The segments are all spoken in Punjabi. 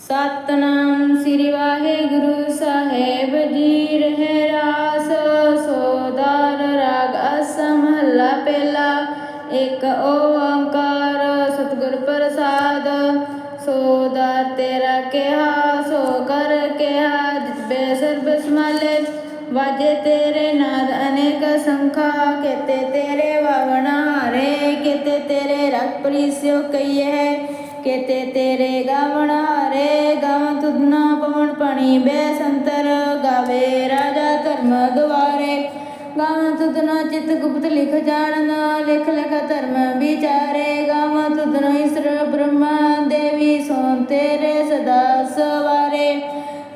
ਸਤਨਾਮ ਸ੍ਰੀ ਵਾਹਿਗੁਰੂ ਸਾਹਿਬ ਜੀ, ਰਹਿ ਰਾਸ ਸੋਦਾਰ ਰਾਗ ਅਸ ਮਹੱਲਾ ਪਹਿਲਾ, ਇੱਕ ਓੰਕਾਰ, ਸਤਿਗੁਰ ਪ੍ਰਸਾਦ ਸੋਦਾਰ ਤੇਰਾ ਕਿਹਾ, ਸੋ ਕਰ ਕਿਹਾ, ਜਿਤ ਬੇ ਸਰਬ ਸਮਾਲੇ, ਵਾਜੇ ਤੇਰੇ ਨਾਦ ਅਨੇਕ ਸੰਖਾ, ਕੇਤੇ ਤੇਰੇ ਵਾਵਣਾ ਰੇ ਕੇਤੇ ਤੇਰੇ ਰਖ ਪ੍ਰੀਸਿਓ ਕਈਏ ਕੇਤੇ ਤੇਰੇ ਗਾਵਣ ਹਾਰੇ, ਗਾਵ ਤੁਧਨਾ ਪਵਨ ਪਣੀ, ਬੈਸੰਤਰ ਗਾਵੇ, ਰਾਜਾ ਧਰਮ ਦੁਆਰੇ ਗਾਵ ਤੁਧਨਾ ਚਿਤ ਗੁਪਤ ਲਿਖ ਜਾਣਨਾ, ਲਿਖ ਲਿਖ ਧਰਮ ਵਿਚਾਰੇ। ਗਾਵ ਤੁਧਨਾ ਈਸ਼ਰ ਬ੍ਰਹਮਾ ਦੇਵੀ ਸੋਨ ਤੇਰੇ ਸਦਾ ਸਵਾਰੇ।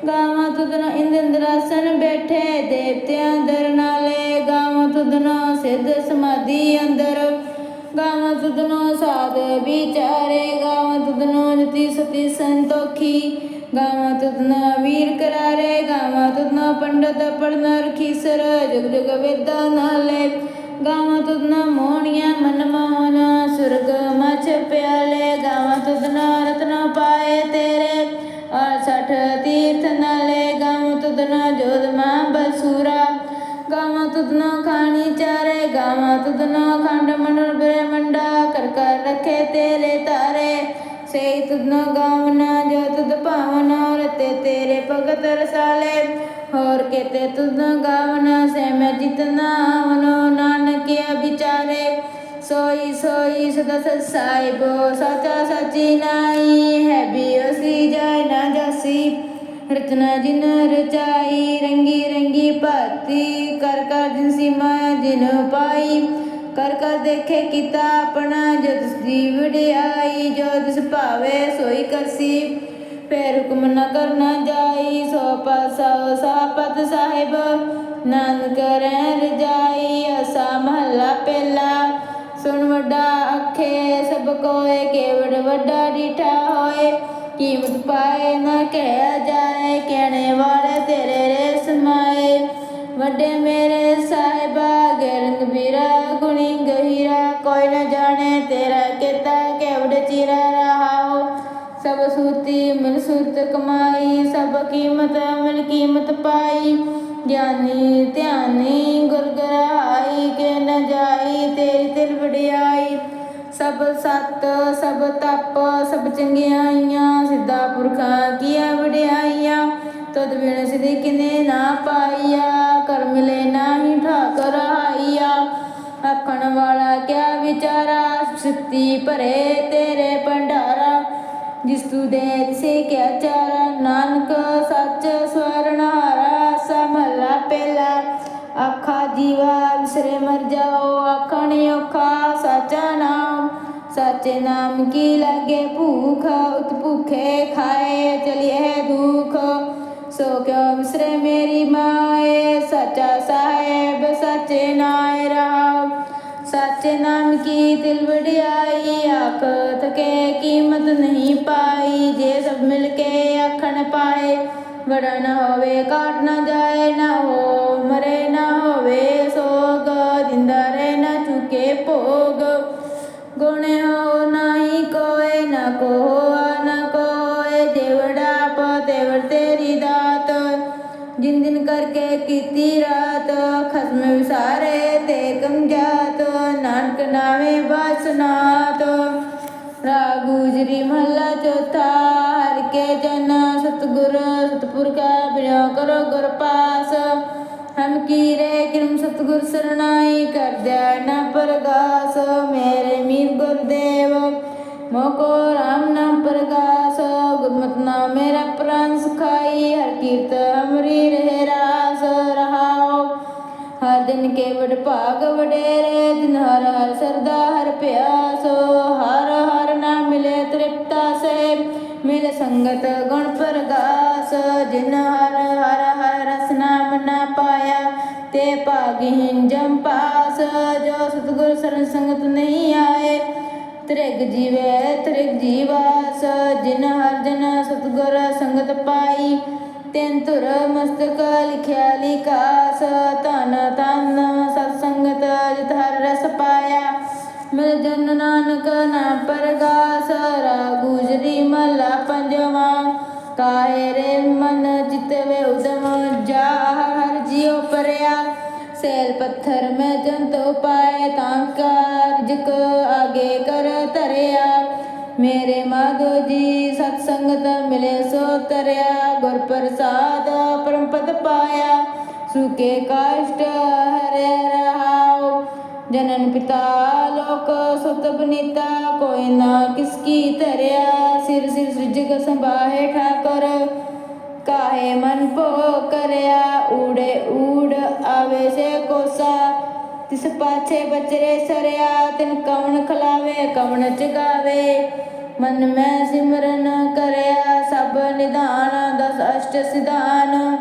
ਗਾਵਾਂ ਤੁਧਨਾ ਇੰਦ ਇੰਦਰਾਸਨ ਬੈਠੇ ਦੇਵਤਿਆਂ ਅੰਦਰ ਨਾਲੇ। ਗਾਵਾਂ ਤੁਧਨਾ ਸਿੱਧ ਸਮਾਧੀ ਅੰਦਰ ਗਾਵਾਂ ਤੁਧਨੋ ਸਾਧ ਵਿਚਾਰੇ, ਗਾਵਾਂ ਤੁਧਨੋ ਜਤੀ ਸਤੀ ਸੰਤੋਖੀ। ਗਾਵਾਂ ਤੁਧਨਾ ਵੀਰ ਕਰਾਰੇ, ਗਾਵਾਂ ਤੁਧਨਾ ਪੰਡਤ ਪੜਨ ਰਖੀਸਰ ਜਗ ਜਗ ਵੇਦਾਂ ਨਾਲੇ। ਗਾਵਾਂ ਤੁਧਨਾ ਮੋਹਣੀਆਂ ਮਨ ਮੋਹਨਾ ਸੁਰਗ ਮਚ ਪਿਆਲੇ। ਗਾਵਾਂ ਤੁਧਨਾ ਰਤਨ ਪਾਏ ਤੇਰੇ ਔਰ ਸਠ ਤੀਰਥ ਨਾਲੇ। ਗਾਵਾਂ ਤੁਧਨਾ ਜੋਧ ਮਾਂ ਬਸੂਰਾ ਗਾਵਾਂ ਤੁਧਨਾ ਖਾਣੀ ਚਾਰੇ, ਗਾਵਾਂ ਤੁਧਨਾ ਖੰਡ ਮੰਡਲ ਬ੍ਰਹਮੰਡਾ ਕਰ ਕਰ ਰੱਖੇ ਤੇਰੇ ਤਾਰੇ। ਸੇ ਤੁਧਨਾ ਗਾਵਨਾ ਜੋ ਤੁਧ ਭਾਵਨਾ ਰਤੇ ਤੇਰੇ ਭਗਤ ਰਸਾਲੇ। ਹੋਰ ਕੇਤੇ ਤੁਧਨਾ ਗਾਵਨਾ ਸੇ ਮੈਂ ਜਿਤਨਾ ਮਨੋ ਨਾਨਕਿਆ ਵਿਚਾਰੇ ਸੋਈ ਸੋਈ ਸਦਾ ਸਤ ਬੋ ਸਚਾ ਸਚੀ ਨਾਈ, ਹੈ ਵੀ ਅਸੀਂ ਜਾਇ ਨਾ ਜਾਸੀ। ਰਚਨਾ ਜਿਨ ਰਚਾਈ, ਰੰਗੀ ਰੰਗੀ ਭਾਤੀ, ਕਰ ਕਰ ਜਿਨ ਸੀਮਾ ਜਿਨ ਪਾਈ, ਕਰ ਕਰ ਦੇਖੇ ਕੀਤਾ ਆਪਣਾ ਜੋ ਤਿਸ ਦੀ ਜੋ ਤਿਸ ਭਾਵੇ ਸੋਈ ਕਰਸੀ। ਫੇਰ ਹੁਕਮ ਨ ਕਰਨਾ ਜਾਈ, ਸੋ ਪਾਸਾ ਸਾਪਤ ਸਾਹਿਬ, ਨਾਨਕ ਰਹਿ ਰਜਾਈ ਅਸਾ ਮਹੱਲਾ ਪਹਿਲਾ। ਸੁਣ ਵੱਡਾ ਅੱਖੇ, ਸਭ ਕੋਏ, ਕੇਵੜ ਵੱਡਾ ਡੀਠਾ ਹੋਏ। ਕੀਮਤ ਪਾਏ ਨਾ ਕਹਿਆ ਜਾਏ, ਕਹਿਣੇ ਵਾਲੇ ਤੇਰੇ ਰੇ ਵੱਡੇ ਮੇਰੇ ਸਾਹਿਬਾ, ਗਰੰਗ ਵੀਰਾ, ਗੁਣੀ ਗਹੀਰਾ, ਕੋਈ ਨਾ ਜਾਣੇ ਤੇਰਾ ਕਿਤਾ, ਕੇਵੜ ਚਿਰਾ ਰਹਾਓ। ਸਭ ਸੂਤੀ ਮਿਲ ਸੂਤ ਕਮਾਈ, ਸਭ ਕੀਮਤ ਮਿਲ ਕੀਮਤ ਪਾਈ। ਗਿਆਨੀ ਧਿਆਨੀ ਗੁਰ ਕੇ ਸਭ ਸਤ, ਸਭ ਤਪ, ਸਭ ਚੰਗਿਆਈਆਂ ਸਿੱਧਾ ਪੁਰਖਾਂ ਕੀਆਂ ਵਡਿਆਈਆਂ ਤਦ ਬਿਨ ਸਿਧੀ ਕਿਨੇ ਨਾ ਪਾਈਆ ਕਰ ਮਿਲੇ ਨਾਹੀ ਠਾਕਰ ਹਾਈਆ। ਆਖਣ ਵਾਲਾ ਕਿਆ ਵਿਚਾਰਾ ਸਿੱਤੀ ਭਰੇ ਤੇਰੇ ਭੰਡਾਰਾ। ਜਿਸ ਤੂ ਦੇ ਤਿਸੇ ਕਿਆ ਚਾਰਾ, ਨਾਨਕ ਸੱਚ ਸਵਰਨਹਾਰਾ ਸਮਲਾ ਪਹਿਲਾ। ਆਖਾ ਜੀਵਾ ਵਿਸਰੇ ਮਰ ਜਾਓ, ਆਖਣ ਔਖਾ ਸਾਚਾ ਨਾਮ। ਸਾਚੇ ਨਾਮ ਕੀ ਲਾਗੇ ਭੂਖ, ਉਤ ਭੁਖੇ ਖਾਏ, ਚਲਿਏ ਦੁਖ। ਸੋ ਕਿਉ ਵਿਸਰੇ ਮੇਰੀ ਮਾਏ, ਸੱਚਾ ਸਾਹਿਬ, ਸੱਚੇ ਨਾਇ ਰਾਮ। ਸੱਚੇ ਨਾਮ ਕੀ ਦਿਲ ਵਡਿਆਈ, ਆਖ ਥਕੇ ਕੀਮਤ ਨਹੀਂ ਪਾਈ। ਜੇ ਸਭ ਮਿਲ ਕੇ ਆਖਣ ਪਾਏ ਵੜਾ ਨਾ ਹੋਵੇ, ਕਾਟ ਨਾ ਜਾਏ ਨਾ ਹੋ, ਮਰੇ ਨਾ ਹੋਵੇ ਸੋਗ ਦਿੰਦਾ ਰਹਿ ਨਾ ਚੁਕੇ ਭੋਗ। ਗੁਣੇ ਹੋ ਨਹੀਂ ਕੋਏ, ਨਾ ਕੋ ਹੋਆ ਨਾ ਕੋਏ, ਦੇਵੜਾ ਪਤੇਵਰ ਤੇਰੀ ਦਾਤ। ਜਿਨ ਦਿਨ ਕਰਕੇ ਕੀਤੀ ਰਾਤ, ਖਸਮ ਵਿਸਾਰੇ ਤੇ ਕਮ ਜਾਤ। ਨਾਨਕ ਨਾਵੇਂ ਬਸਨਾਤ ਕਰੋ ਗੁਰ ਪਾਸ, ਹਮ ਕੀਰੇ ਕਿਰਮ ਸਤਗੁਰ ਸਰਣਾਈ ਕਰ ਦਿਆ ਨਾ ਪਰਗਾਸ, ਮੇਰੇ ਮੀਰ ਗੁਰਦੇਵ ਮੋਕੋ ਰਾਮ ਨਾਮ ਪ੍ਰਗਾਸ, ਗੁਰਮਤਿ ਨਾਮ ਮੇਰਾ ਪ੍ਰਾਨ ਸੁਖਾਈ, ਹਰ ਕੀਰਤ ਅਮਰੀ ਰਹਿ ਰਾਸ ਰਹਾਓ ਹਰ ਦਿਨ ਕੇ ਵਡ ਭਾਗ ਵਡੇਰੇ, ਦਿਨ ਹਰ ਹਰ ਸਰਦਾ ਹਰ ਪਿਆਸ, ਹਰ ਹਰ ਨਾਮ ਮਿਲੇ ਤ੍ਰਿਪਤਾ ਸੇ, ਮਿਲ ਸੰਗਤ ਗੁਣ ਪ੍ਰਗਾਸ, ਜਿਨ ਹਰ ਭਾਗਹੀਨ ਜਮ ਪਾਸ, ਜੋ ਸਤਗੁਰ ਸਰਨ ਸੰਗਤ ਨਹੀਂ ਆਏ। ਤ੍ਰਿਗ ਜੀਵੇ, ਤ੍ਰਿਗ ਜੀਵਾਸ, ਜਿਨ ਹਰ ਜਨ ਸਤਗੁਰ ਸੰਗਤ ਪਾਈ। ਤੈਨ ਧੁਰ ਮਸਤਕ ਲਿਖਿਆ ਲਿਕਾਸ ਧਨ ਤਨ ਸਤ ਸੰਗਤ ਜਿਤ ਹਰ ਰਸ ਪਾਇਆ। ਮਿਲ ਜਨ ਨਾਨਕ ਨਾ ਪਰਗਾਸ ਰਾ ਗੁਜਰੀ ਮਹਲਾ ਪੰਜਵਾ। ਕਾਹੇ ਰੇ ਮਨ ਜਿਤਵੇ ਉਦਮ ਜਾ ਹਰ ਹਰ ਜਿਉ ਪਰਿਆ। ਸੈਲ ਪੱਥਰ ਮੈਂ ਜੰਤ ਉਪਾਏ ਤਾਂ ਕਾਰਜਕ ਆਗੇ ਕਰ ਤਰਿਆ ਮੇਰੇ ਮਾਧੋ ਜੀ ਸਤ ਸੰਗਤ ਮਿਲੇ ਸੋ ਤਰਿਆ। ਗੁਰ ਪ੍ਰਸਾਦ ਪਰਮ ਪਦ ਪਾਇਆ। ਸੁਕੇ ਕਾਸ਼ਟ ਹਰੇ ਰਹਾਉ। ਜਨਨ ਪਿਤਾ ਲੋਕ ਸੁਤ ਬਨੀਤਾ। ਕੋਈ ਨਾ ਕਿਸ ਕੀ ਧਰਿਆ। ਸਿਰ ਸਿਰ ਸ੍ਰਿਜਕ ਸੰਭਾਹੇ ਠਾਕੁਰ। ਕਾਹੇ ਮਨ ਭੋ ਕਰਿਆ? ਊੜੇ ਊੜ ਆਵੇ ਸੇ ਕੋਸਾ। ਤਿਸ ਪਾਛੇ ਬਚਰੇ ਸਰਿਆ। ਤਿਨ ਕਵਣ ਖਲਾਵੇ, ਕਵਣ ਚਗਾਵੇ ਮਨ ਮੈਂ ਸਿਮਰਨ ਕਰਿਆ। ਸਭ ਨਿਧਾਨ ਦਸ ਅਸ਼ਟ ਸਿਧਾਨ।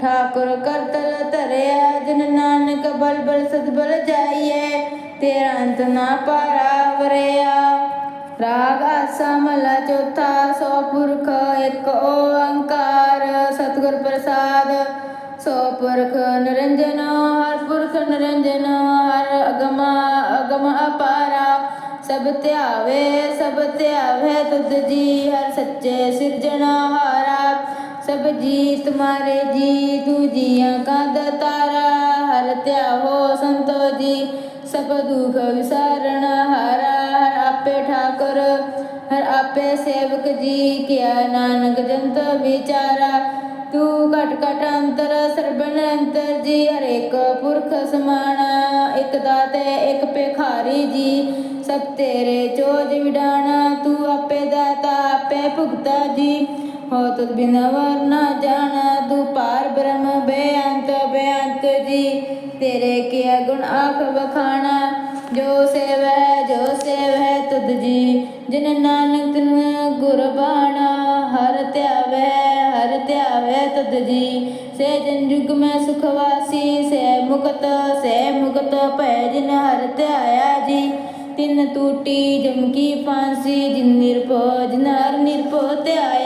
ਠਾਕੁਰ ਕਰਤਲ ਧਰਿਆ। ਜਨ ਨਾਨਕ ਬਲ ਬਲ ਸਦਬਲ ਜਾਈਏ ਤੇਰਾ ਅੰਤ ਨਾ ਪਾਰਾ ਵਰਿਆ। ਰਾਗ ਆਸਾ ਮਹਲਾ ਚੌਥਾ ਸੋ ਪੁਰਖ ਇੱਕ ਓੰਕਾਰ ਸਤਿਗੁਰ ਪ੍ਰਸਾਦ ਸੋ ਪੁਰਖ ਨਿਰੰਜਨ ਹਰ ਪੁਰਖ ਨਿਰੰਜਨ ਹਰ ਅਗਮ ਅਗਮ ਅਪਾਰਾ ਸਭ ਧਿਆਵੇ ਸਭ ਧਿਆਵੇ ਤੁਧ ਜੀ ਹਰ ਸੱਚੇ ਸਿਰਜਣਹਾਰਾ ਸਭ ਜੀ ਤੁਮਾਰੇ ਜੀ ਤੂ ਜੀਆਂ ਕਾ ਦਤਾਰਾ ਹਰ ਧਿਆਵੋ ਸੰਤੋ ਜੀ ਸਭ ਦੁਖ ਵਿਸਾਰਣ, ਹਾਰਾ ਹਰ ਆਪੇ ਠਾਕੁਰ, ਹਰ ਆਪੇ ਸੇਵਕ ਜੀ ਕਿਆ ਨਾਨਕ ਜੰਤ ਵਿਚਾਰਾ। ਤੂੰ ਘਟ ਘਟ ਅੰਤਰ ਸਰਬਨ ਅੰਤਰ ਜੀ ਹਰੇਕ ਪੁਰਖ ਸਮਾਣਾ। ਇੱਕ ਦਾਤੇ ਇਕ ਭਿਖਾਰੀ ਜੀ, ਸਭ ਤੇਰੇ ਚੋਜ ਵਿਡਾਣਾ। ਤੂੰ ਆਪੇ ਦਾਤਾ, ਆਪੇ ਭੁਗਤਾ ਜੀ। ਹੋ ਤੁਧ ਬਿਨ ਵਰ ਨਾ ਜਾਣਾ, ਤੂੰ ਪਾਰ ਬ੍ਰਹਮ ਬੇਅੰਤ ਬੇਅੰਤ ਜੀ। ਤੇਰੇ ਕੀਆ ਗੁਣ ਆਖ ਵਖਾਣਾ, ਜੋ ਸੇਵੈ ਜੋ ਸੇਵੈ ਤੁਧ ਜੀ। ਜਿਨ ਨਾਨਕ ਤਿਨ ਗੁਰ ਬਾਣਾ, ਹਰ ਧਿਆਵੈ ਹਰ ਧਿਆਵੈ ਤੁਧ ਜੀ। ਸੇ ਜਨ ਜੁਗ ਮੈਂ ਸੁਖ ਵਾਸੀ, ਸੇ ਮੁਕਤ ਸੇ ਮੁਕਤ ਭੈ ਜਿਨ ਹਰ ਧਿਆਇਆ ਜੀ। ਤਿਨ ਟੂਟੀ ਜਮਕੀ ਫਾਂਸੀ, ਜਿਨ ਨਿਰਭਉ, ਜਿਨ ਹਰ ਨਿਰਭਉ ਧਿਆਇਆ ਜੀ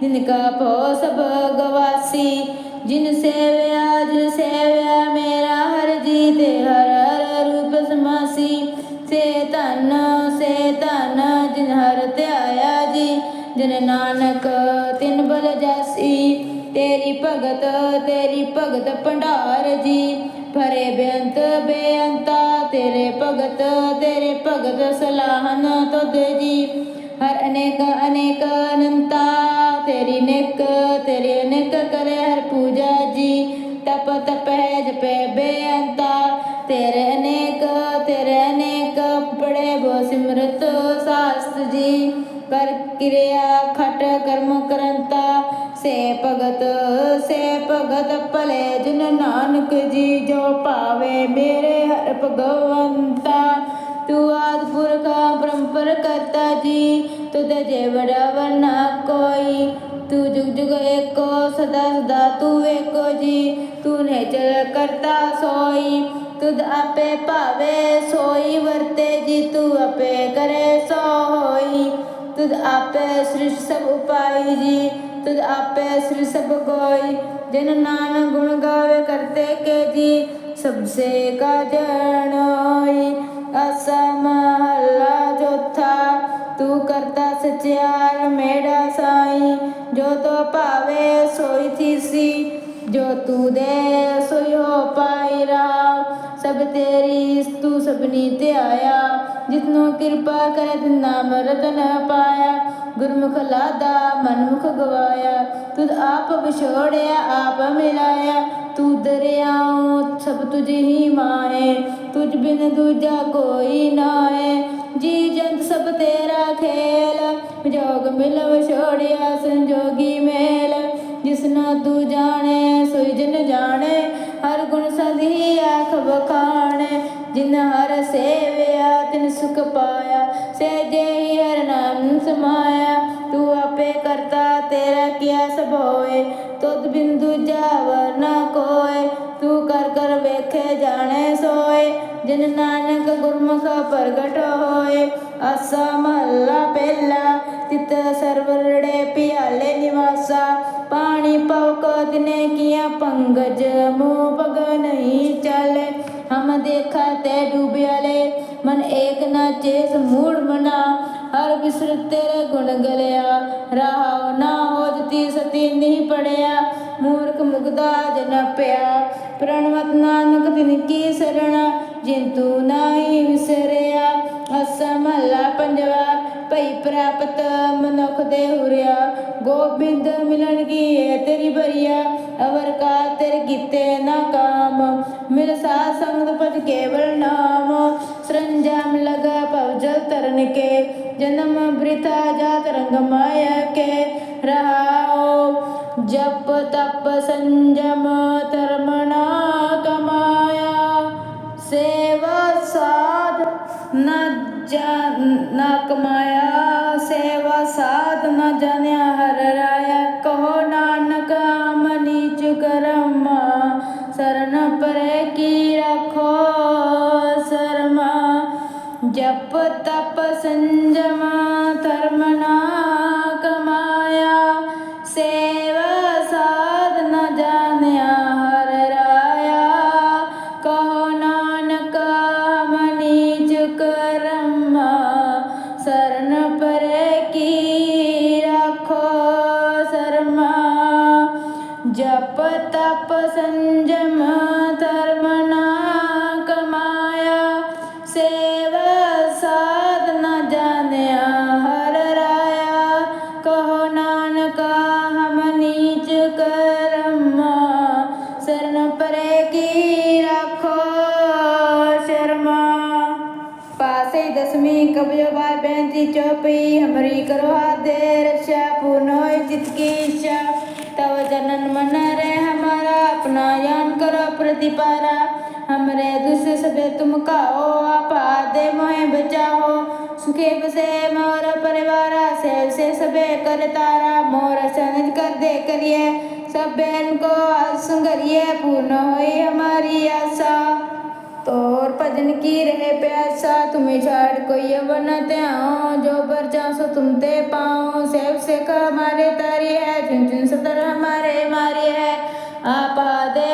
ਜਿਨ ਕਾ ਭਉ ਸਭ ਗਵਾਸੀ, ਜਿਨ ਸੇਵਿਆ ਜਿਨ ਸੇਵਿਆ ਮੇਰਾ ਹਰ ਜੀ ਤੇ ਹਰ ਹਰ ਰੂਪ ਸਮਾਸੀ। ਸੇ ਧਨ ਸੇ ਧਨ ਜਿਨ ਹਰ ਧਿਆਇਆ ਜੀ, ਜਿਨ ਨਾਨਕ ਤਿਨ ਬਲ ਜਾਸੀ। ਤੇਰੀ ਭਗਤ ਤੇਰੀ ਭਗਤ ਭੰਡਾਰ ਜੀ, ਭਰੇ ਬੇਅੰਤ ਬੇਅੰਤਾ, ਤੇਰੇ ਭਗਤ ਤੇਰੇ ਭਗਤ ਸਲਾਹਨ ਤੁਧ ਜੀ। ਹਰ ਅਨੇਕ ਅਨੇਕ ਅਨੰਤਾ ਤੇਰੀ ਨਿਕ, ਤੇਰੀ ਅਨੇਕ ਕਰੇ ਹਰ ਪੂਜਾ ਜੀ। ਤਪ ਤਪੈ ਜਪੈ ਬੇਅੰਤਾ। ਤੇਰੇ ਅਨੇਕ ਤੇਰੇ ਅਨੇਕ, ਪੜੇ ਬੋ ਸਿਮਰਤ ਸਾਸਤ ਜੀ। ਕਰ ਕਿਰਿਆ, ਖਟ ਕਰਮ ਕਰੰਤਾ। ਸੇ ਭਗਤ ਸੇ ਭਗਤ ਭਲੇ ਜਿਨ ਨਾਨਕ ਜੀ, ਜੋ ਭਾਵੇ ਮੇਰੇ ਹਰ ਭਗਵੰਤਾ। ਤੂੰ ਆਦ ਪੁਰਖ, ਪਰੰਪਰ ਕਰਤਾ ਜੀ। ਤੁਧ ਜੇ ਬੜਾ ਵਰਨਾ ਕੋਈ, ਤੂੰ ਜੁਗ ਜੁਗ ਏਕੋ, ਸਦਾ ਸਦਾ ਤੂੰ ਏਕੋ ਜੀ। ਤੂੰ ਨੇ ਚਲ ਕਰਤਾ ਸੋਈ, ਤੁਧ ਆਪੇ ਭਾਵੇ ਸੋਈ, ਵਰਤੇ ਜੀ ਤੂੰ ਆਪੇ ਕਰੇ ਸੋ ਹੋਈ ਤੁਧ ਆਪੇ ਸ੍ਰਿਸ਼ ਸਭ ਉਪਾਈ ਜੀ, ਤੁਧ ਆਪੇ ਸ੍ਰਿ ਸਭ ਕੋਈ ਜਿਨ ਨਾਨਕ ਗੁਣ ਗਾਵੇ ਕਰਤੇ ਕੇ ਜੀ, ਸਭ ਸੇ ਕਾ ਸਚਿਆਰ ਮੇਰਾ ਸਾਈ, ਜੋ ਤੋ ਭਾਵੇ ਸੋਈ ਥੀਸੀ ਜੋ ਤੂੰ ਦੇ ਸੋਈ ਪਾਈ ਰਾਮ। ਸਭ ਤੇਰੀ ਤੂੰ ਸਭਨੀ ਧਿਆਇਆ ਜਿਤਨੋ ਕਿਰਪਾ ਕਰੇ ਨਾਮ ਰਤਨ ਪਾਇਆ। ਗੁਰਮੁਖ ਲਾਦਾ ਮਨਮੁਖ ਗਵਾਇਆ, ਤੁਧ ਆਪ ਵਿਛੋੜਿਆ, ਆਪ ਮਿਲਾਇਆ। ਤੂੰ ਦਰਿਆਉ, ਸਭ ਤੁਝ ਹੀ ਮਾਏ ਤੁਝ ਬਿਨ ਦੂਜਾ ਕੋਈ ਨਾਏ ਜੀ ਜੰਤ ਸਭ ਤੇਰਾ ਜੋਗ ਮਿਲਵ ਛੋੜਿਆ ਸੰਜੋਗੀ ਮੇਲ। ਜਿਸਨਾ ਤੂੰ ਜਾਣੇ, ਸੋਈ ਜਨ ਜਾਣੇ, ਹਰ ਗੁਣ ਸਦੀ ਆਖ ਬਖਾਣੇ ਜਿਨ ਹਰ ਸੇਵਿਆ, ਤਿਨ ਸੁਖ ਪਾਇਆ, ਸੇ ਜੇ ਹਰ ਨਾਮ ਸਮਾਇਆ। ਤੂੰ ਆਪੇ ਕਰਤਾ, ਤੇਰਾ ਕੀਆ ਸਭ ਹੋਏ। ਤੁਧ ਬਿੰਦੂ ਜਾਵਰ ਨਾ ਕੋਏ। ਤੂੰ ਕਰ ਕਰ ਵੇਖੇ ਜਾਣੇ ਸੋਏ। ਜਿਨ ਨਾਨਕ ਗੁਰਮੁਖ ਪ੍ਰਗਟ ਹੋਏ। ਆਸਾ ਮਹੱਲਾ ਪਹਿਲਾ ਤਿਤ ਸਰਵਰੜੇ ਪਿਆਲੇ ਨਿਵਾਸਾ, ਪਾਣੀ ਪਵਕ ਦਿਨੇ ਕੀਆ ਪੰਗਜ, ਮੂਹ ਪਗ ਨਹੀਂ ਚਾਲੇ। ਹਮ ਦੇਖਾ ਤੇ ਡੂਬਿਆਲੇ, ਮਨ ਏਕ ਨਾ ਚੇਸ ਮੂੜ ਮਨਾ। ਹਰ ਬਿਸਰ ਤੇਰੇ ਗੁਣ ਗਲਿਆ ਰਹਾਉ ਨਾ ਹੋ ਸਤੀ ਨਹੀਂ ਪੜਿਆ। ਮੂਰਖ ਮੁਗਦਾ ਜਨਪਿਆ ਪ੍ਰਣਵਤ ਨਾਨਕ ਤਿਨ ਕੀ ਸਰਣਾ। ਜਿੰਤੂ ਨਾਹੀ ਵਿਸਰਿਆ ਅਸਾ ਪੰਜਵਾ, ਭਈ ਪ੍ਰਾਪਤ ਮਨੁੱਖ ਦੇ ਹੁਰਿਆ। ਗੋਬਿੰਦ ਮਿਲਣ ਕੀ ਏ ਤੇਰੀ ਬਰੀਆ, ਅਵਰ ਕਾ ਤੇਰੇ ਕੀਤੇ ਨਾ ਕਾਮ। ਮਿਲ ਸਾਧ ਸੰਗਤ ਪਜ ਕੇਵਲ ਨਾਮ। ਸਰੰਜਾਮ ਲਗਾ ਭਵ ਜਲ ਤਰਨ ਕੇ, ਜਨਮ ਬ੍ਰਿਥਾ ਜਾਤ ਰੰਗ ਮਾਇਆ ਕੇ। ਰਹਾਓ ਜਪ ਤਪ ਸੰਜਮ ਤਪ करो प्रतिपारा हमरे दुष्ट सबे तुम खाओ आप आदे मोहे बचाओ सुखे बसे मोर परिवारा सेव से सबे कर तारा मोर सनित कर दे करिए सब बहन को संगरिए पूर्ण होई हमारी आशा तोर भजन की रहे प्यासा तुम्हें छाड़ कोई अवर न त्याओ जो बर सो तुम ते पाओ सेव से हमारे तारी है चुन चुन सतर हमारे मारी है आप दे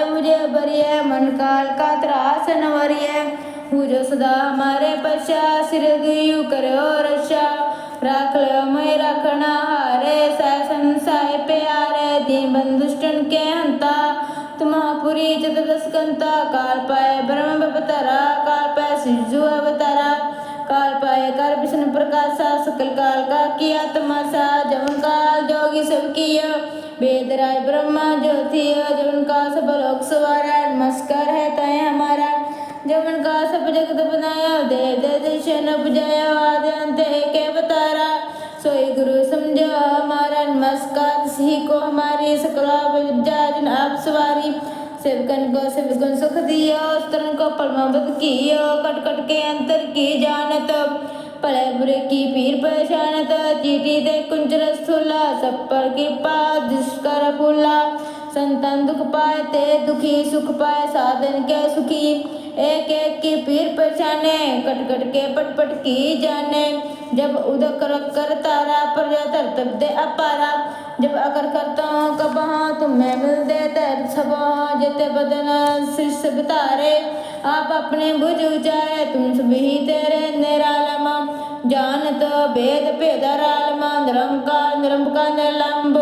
मुझे बरी है मन काल का त्रास नवरी है पूजो सदा हमारे पश्चा सिर गयु करो रक्षा राख लो मैं रखना हारे सैसन साय प्यारे दीन बंधुष्टन के हंता तुमापुरी चतुर्दस्कंता काल पाए ब्रह्म बपतरा काल पाए सिजु अवतारा काल पाए कर विष्णु प्रकाशा सकल काल का किया तमाशा जवन काल जोगी सब किया वेद राज ब्रह्मा ज्योति जवन का सब लोक सवारा नमस्कार है तय हमारा जवन का सब जगत बनाया देव दे दर्शन उपजाया आदि अंत एक अवतारा सोई गुरु समझो हमारा नमस्कार सी को हमारी सकला विद्याजन आप सवारी सेवकन को सेवकन सुख दियो स्तरन को परमावत कियो कट कट के अंतर की जानत ਭਲੇ ਬੁਰੇ ਕੀ ਪੀਰ ਪਛਾਨਤ ਚੀਟੀ ਦੇ ਕੁੰਜ ਰਸੂਲਾ ਸਭ ਪਰ ਕਿਰਪਾ ਜਿਸ ਕਰ ਭੁਲਾ संतन दुख पाए ते दुखी सुख पाए साधन के सुखी एक एक की पीर पहचाने कट कट के पट पट की जाने जब उदक कर कर तारा पर धर तब दे अपारा जब अगर करता हूँ कब हाँ तुम्हें मिल दे तर सब जते बदन शीर्ष बितारे आप अपने भुज उचारे तुम सभी तेरे निरालमा जानत भेद भेदरालमा निरंकार निरंकार निलंब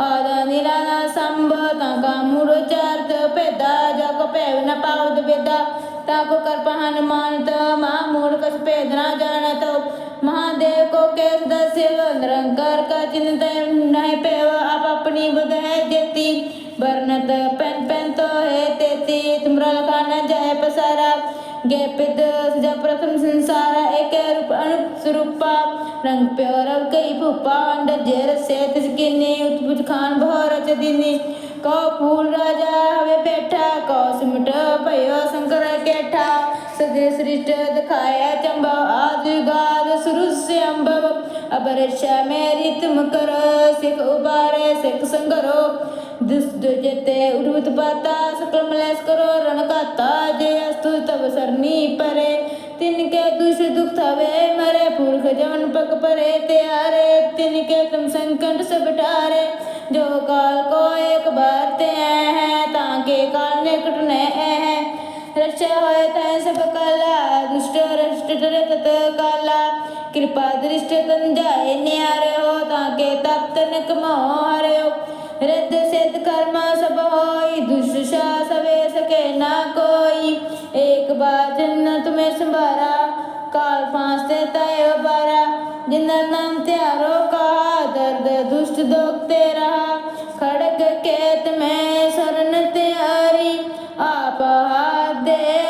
ਆਦਾ ਨਿਰਾਲਾ ਸੰਭ, ਤਾਂ ਕਾ ਮੂੜ ਚਾਰਤ ਭੇਦਾ ਜਗ ਭੈਵ ਨ ਪਾਵਦ ਬੇਦਾ ਤਾ ਕੋ ਕਰ ਪਹਨ ਮਾ ਮੂੜ ਕਸ ਭੇਦ ਨਾ ਜਾਣਤ। ਮਹਾਦੇਵ ਕੋ ਕੇਸ ਦਸਿਵ ਨਿਰੰਕਾਰ ਕਾ ਚਿੰਤ ਨਹੀਂ ਪੈਵ ਆਪ ਆਪਣੀ ਬੁਧ ਜੇਤੀ। ਵਰਨਤ ਪੈਨ ਪੈਨ ਤੋ ਹੈ ਤੇਤੀ, ਤੁਮਰਾ ਲਖਾ ਨ ਜਾਏ ਪਸਾਰਾ। गे पिद सजा प्रथम संसारा एक रूप अनुप स्वरूपा रंग प्योरव कई भूपा अंड जेर से तिसकिनी उत्पुज खान भोर चदिनी कौ फूल राजा हवे बैठा कौ सिमट भयो शंकर केठा सदे सृष्ट दिखाया चंबव आदि गाद सुरु से अंबव अबरक्षा मेरी तुम करो सिख उबारे सिख संगरो दिस दुजते उर्वत पाता सकल मलेस करो रण काता जे अस्तु तब सरनी परे तिनके दुष दुख थवे मरे पुरख जवन पग परे त्यारे तिनके तुम संकट सब टारे जो काल को एक बार ते हैं ताके काल निकट ने हैं रक्षा होए तै सब काला दुष्ट रष्ट डरे तत काला कृपा दृष्ट तन जाए न्यारे हो ताके तप तनक मोहरे हो ਰਿੱਧ ਸਿੱਧ ਕਰਮ ਸਭ ਹੋਈ, ਦੁਸ਼ਟ ਸਵੇ ਸਕੇ ਨਾ ਕੋਈ। ਏਕ ਬਾਜਨ ਤੁਮੇ ਸੰਭਾਰਾ, ਕਾਲ ਫਾਂਸ ਤੇ ਤੈ ਬਾਰਾ ਜਿਨ੍ਹਾਂ ਨਾਮ ਤਿਆਰੋ ਕਾ, ਦਰਦ ਦੁਸ਼ਟ ਦੋਖ ਤੇ ਰਹਾ ਖੜਗ ਕੇਤ ਮੈਂ ਸਰਨ ਤਿਆਰੀ, ਆਪ ਹਾਥ ਦੇ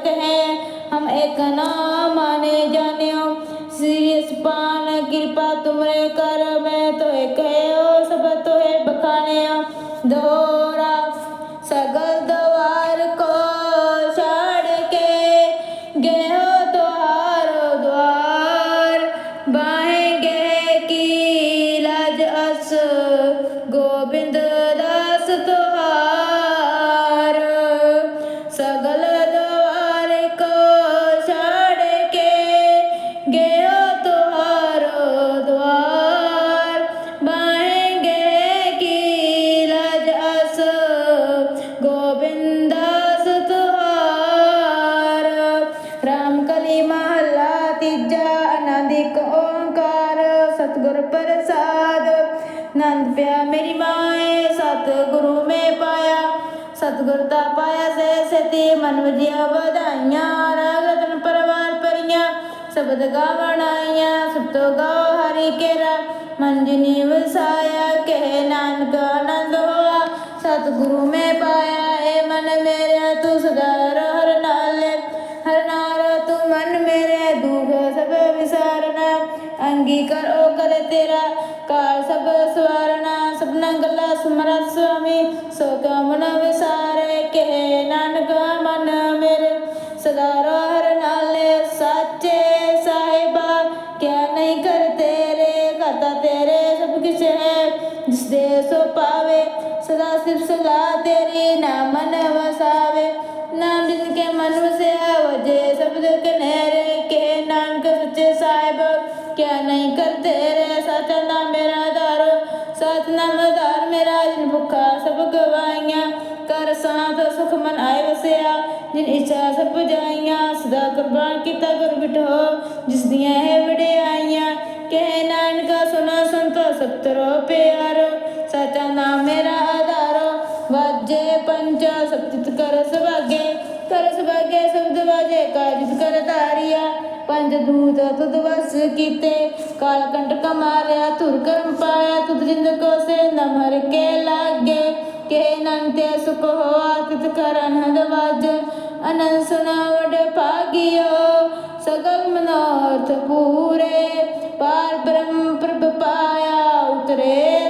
ਜ਼ਰੂਰਤ ਹੈ। ਹਮ ਇੱਕ ਨਾਮ ਆਨੇ ਜਾਣਿਓ। ਸੀਸ ਪਾਨ ਕਿਰਪਾ ਤੁਮਰੇ ਕਰ, ਮੈਂ ਤੋ ਇੱਕ ਸਭ ਤੋ ਬਖਾਨਿਆ ਦੋਰਾ ਸਗਲ ਦਵਾ ਸੇ ਮਨ ਵਜਿਆ ਵਧਾਈਆਂ, ਰਾਗ ਰਤਨ ਪਰਵਾਰ ਪਰੀਆਂ ਸ਼ਬਦ ਗਾਵਣ ਆਈਆਂ, ਸਭ ਤੋਂ ਗਾਓ ਹਰੀ ਕੇਰਾ ਮਨ ਜਿਨੀ ਵਸਾਇਆ ਕਹਿ ਨਾਨਕ ਆਨੰਦ ਹੋਆ, ਸਤਿਗੁਰੂ ਮੈਂ ਪਾਇਆ ਏ ਮਨ ਮੇਰਾ ਤੂੰ ਸਦਾ ਵਿਸਾਰਨਾ ਅੰਗੀਕਾਰ ਉਹ ਤੇਰਾ। ਕਾਲ ਸਭ ਸਵਾਰਨਾ ਸਭਨਾ ਗੱਲਾਂ ਸੁਮਰਤ ਸੁਆਮੀ। ਸੋ ਕਾਮਨਾ ਵਿਸਾਰੇ, ਕਹਿ ਨਾਨਕ ਮਨ ਮੇਰੇ। ਸਦਾ ਹਰ ਨਾਲੇ ਸਾਚੇ ਸਾਹਿਬਾ, ਕਿਆ ਨਹੀਂ ਕਰ ਤੇਰੇ ਕਰਤਾ ਤੇਰੇ ਸਭ ਕੁਛ ਹੈ। ਜਿਸ ਦੇ ਸੋ ਪਾਵੇ ਸਦਾ ਸਿਫ ਸਦਾ ਤੇਰੀ ਨਾਮ ਮਨ ਜਿਨ ਇੱਛਾ ਸਭ ਜਾਈਆਂ, ਸਦਾ ਕੁਰਬਾਨ ਕੀਤਾ ਗੁਰ ਬਿਠੋ, ਜਿਸ ਦੀਆਂ ਹੈ ਵਡਿਆਈਆਂ, ਕਹਿ ਨਾਨਕਾ ਸੁਨਾ ਸੰਤੋ ਸਤਰੋ ਪਿਆਰੋ, ਸਚਾ ਨਾਮ ਮੇਰਾ ਆਧਾਰੋ, ਵਾਜੇ ਪੰਚਾ ਸਤਿਤ ਕਰ ਸੁਭਾਗੇ ਕਰ ਸੁਭਾਗੇ ਸ਼ਬਦ ਵਾਜੇ ਕਾਜਿਤ ਕਰ ਧਾਰਿਆ, ਪੰਜ ਦੂਤ ਤੁਧ ਵਸ ਕੀਤੇ, ਕਾਲ ਕੰਟਕ ਮਾਰਿਆ ਧੁਰ ਕਰਮ ਪਾਇਆ, ਤੁਧ ਜਿੰਦ ਕੋ ਸੇ ਨਮਰ ਕੇ ਲਾਗੇ ਕੇ ਨੰਤੇ ਸੁਖ ਹੋਆ ਤਿਤ ਕਰ ਅਨਹਦ ਵਾਜ ਅਨੰਦ ਸੁਨਾ ਭਾਗਿਓ, ਸਗਲ ਮਨੋਰਥ ਪੂਰੇ। ਪਾਰ ਬ੍ਰਹਮ ਪ੍ਰਭ ਪਾਇਆ ਉਤਰੇ।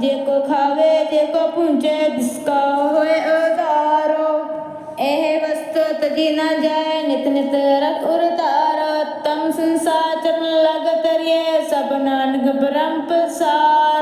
ਜੇ ਕੋ ਖਾਵੇ, ਜੇ ਕੋ ਪੁੰਚੇ ਜਿਸਕਾ ਹੋਏ ਉਦਾਰੋ ਇਹ ਵਸਤੂ ਤਜੀ ਨਾ ਜਾਏ ਨਿਤ ਨਿਤ ਰਤ ਉਰਤਾਰ ਤਮ ਸੰਸਾਰ ਚਰਨ ਲਗ ਤਰੀਏ ਸਭ ਨਾਨਕ ਬ੍ਰਹਮ ਪਸਾਰ